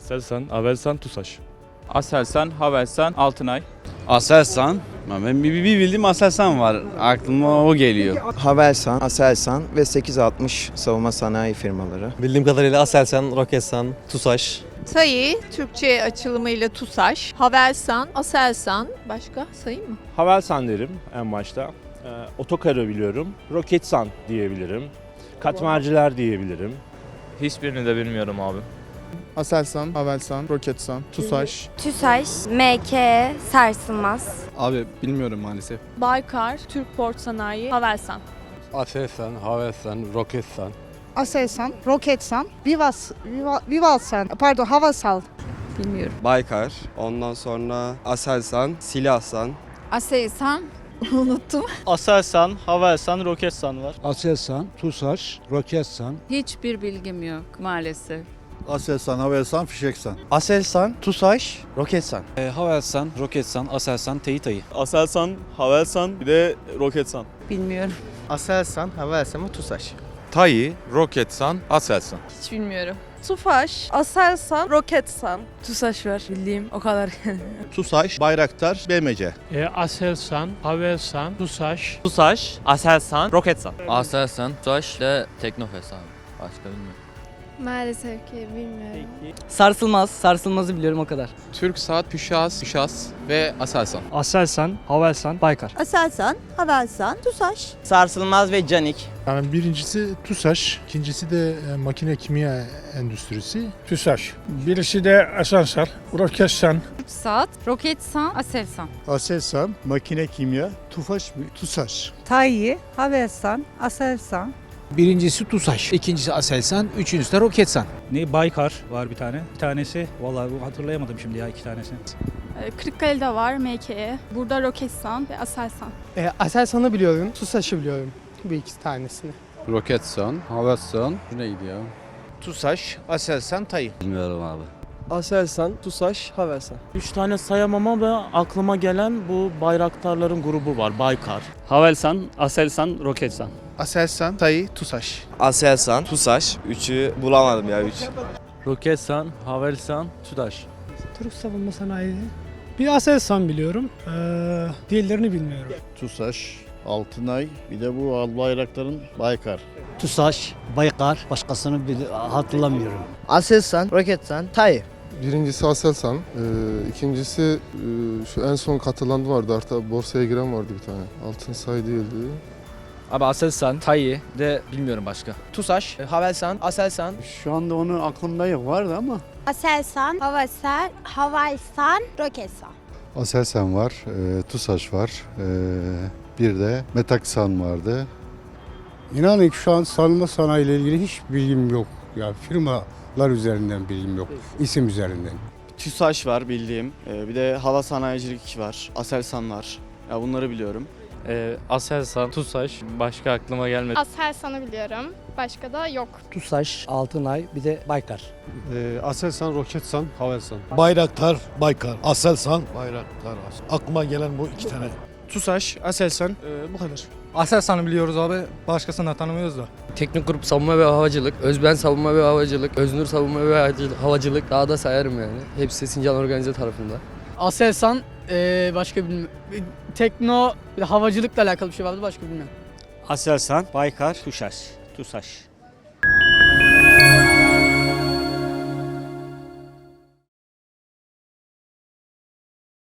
Aselsan, Avelsan, TUSAŞ. Aselsan, Havelsan, Altınay. Aselsan. Ben bir, bir bildiğim Aselsan var. Aklıma o geliyor. Havelsan, Aselsan ve 860 savunma sanayi firmaları. Bildiğim kadarıyla Aselsan, Roketsan, TUSAŞ. TAİ, Türkçe açılımıyla TUSAŞ, Havelsan, Aselsan, başka sayayım mı? Havelsan derim en başta. Ee, Otokar'ı biliyorum. Roketsan diyebilirim. Katmerciler diyebilirim. Hiçbirini de bilmiyorum abi. Aselsan, Havelsan, Roketsan, TUSAŞ, TÜSAŞ, MK, Sarsılmaz. Abi bilmiyorum maalesef. Baykar, Türk Port Sanayi, Havelsan. Aselsan, Havelsan, Roketsan. Aselsan, Roketsan, Vivas, Viva, Vivalsan, pardon Havasal. Bilmiyorum. Baykar. Ondan sonra Aselsan, Silahsan. Aselsan, unuttum. Aselsan, Havelsan, Roketsan var. Aselsan, TUSAŞ, Roketsan. Hiçbir bilgim yok maalesef. Aselsan, Havelsan, Fişeksan. Aselsan, TUSAŞ, Roketsan. Havelsan, Roketsan, Aselsan, Teyitayı. Aselsan, Havelsan, bir de Roketsan. Bilmiyorum. Aselsan, Havelsan ve TUSAŞ. Tayi, Roketsan, Aselsan. Hiç bilmiyorum. Tufaş, Aselsan, Roketsan. TUSAŞ var bildiğim o kadar. TUSAŞ, Bayraktar, BMC. Aselsan, Havelsan, TUSAŞ. TUSAŞ, Aselsan, Roketsan. Aselsan, TUSAŞ ve Teknofest abi. Başka bilmiyorum. Maalesef ki bilmiyorum. Sarsılmaz, sarsılmazı biliyorum o kadar. Türk Saat, Püşas, Püşas ve Aselsan. Aselsan, Havelsan, Baykar. Aselsan, Havelsan, TUSAŞ. Sarsılmaz ve Canik. Yani birincisi TUSAŞ, ikincisi de e, makine kimya endüstrisi. TUSAŞ. Birisi de Aselsan, Roketsan. Saat, Roketsan, Aselsan. Aselsan, Makine Kimya, TUFAŞ, TUSAŞ. TAİ, Havelsan, Aselsan. Birincisi TUSAŞ, ikincisi Aselsan, üçüncüsü de Roketsan. Ne Baykar var bir tane. Bir tanesi vallahi bu hatırlayamadım şimdi ya iki tanesini. Kırıkkale'de var MKE. Burada Roketsan ve Aselsan. E, Aselsan'ı biliyorum, TUSAŞ'ı biliyorum. Bu iki tanesini. Roketsan, Havelsan. Bu neydi ya? TUSAŞ, Aselsan, Tayı. Bilmiyorum abi. Aselsan, TUSAŞ, Havelsan. Üç tane sayamam ama aklıma gelen bu bayraktarların grubu var. Baykar. Havelsan, Aselsan, Roketsan. Aselsan, TAİ, TUSAŞ. Aselsan, TUSAŞ. Üçü bulamadım ya üç. Roketsan, Havelsan, TUSAŞ. Türk Savunma Sanayi. Bir Aselsan biliyorum. Ee, diğerlerini bilmiyorum. TUSAŞ, Altınay, bir de bu Albayraktar'ın Baykar. TUSAŞ, Baykar, başkasını hatırlamıyorum. Aselsan, Roketsan, TAİ. Birincisi Aselsan, e, ikincisi e, şu en son katılan vardı artık borsaya giren vardı bir tane. Altın say değildi. Abi Aselsan, TAİ de bilmiyorum başka. TUSAŞ, Havelsan, Aselsan. Şu anda onun aklımda yok vardı ama. Aselsan, Havasal, Havalsan, Roketsan. Aselsan var, e, TUSAŞ var, e, bir de Metaksan vardı. İnanın ki şu an savunma sanayi ile ilgili hiç bilgim yok. Ya firmalar üzerinden bilgim yok. İsim üzerinden. TUSAŞ var bildiğim. Ee, bir de hava sanayicilik var. Aselsan var. Ya bunları biliyorum. Aselsan, TUSAŞ, başka aklıma gelmedi. Aselsan'ı biliyorum. Başka da yok. TUSAŞ, Altınay, bir de Baykar. Aselsan, Roketsan, Havelsan. Bayraktar, Baykar. Aselsan. Bayraktar, aklıma gelen bu iki tane. TUSAŞ, Aselsan, bu kadar. Aselsan'ı biliyoruz abi. Başkasını tanımıyoruz da. Teknik Grup Savunma ve Havacılık, Özben Savunma ve Havacılık, Öznur Savunma ve Havacılık daha da sayarım yani. Hepsi Sincan Organize tarafında. Aselsan, başka bilmiyorum. Tekno, havacılıkla alakalı bir şey vardı başka bilmiyorum. Aselsan, Baykar, TUSAŞ. TUSAŞ.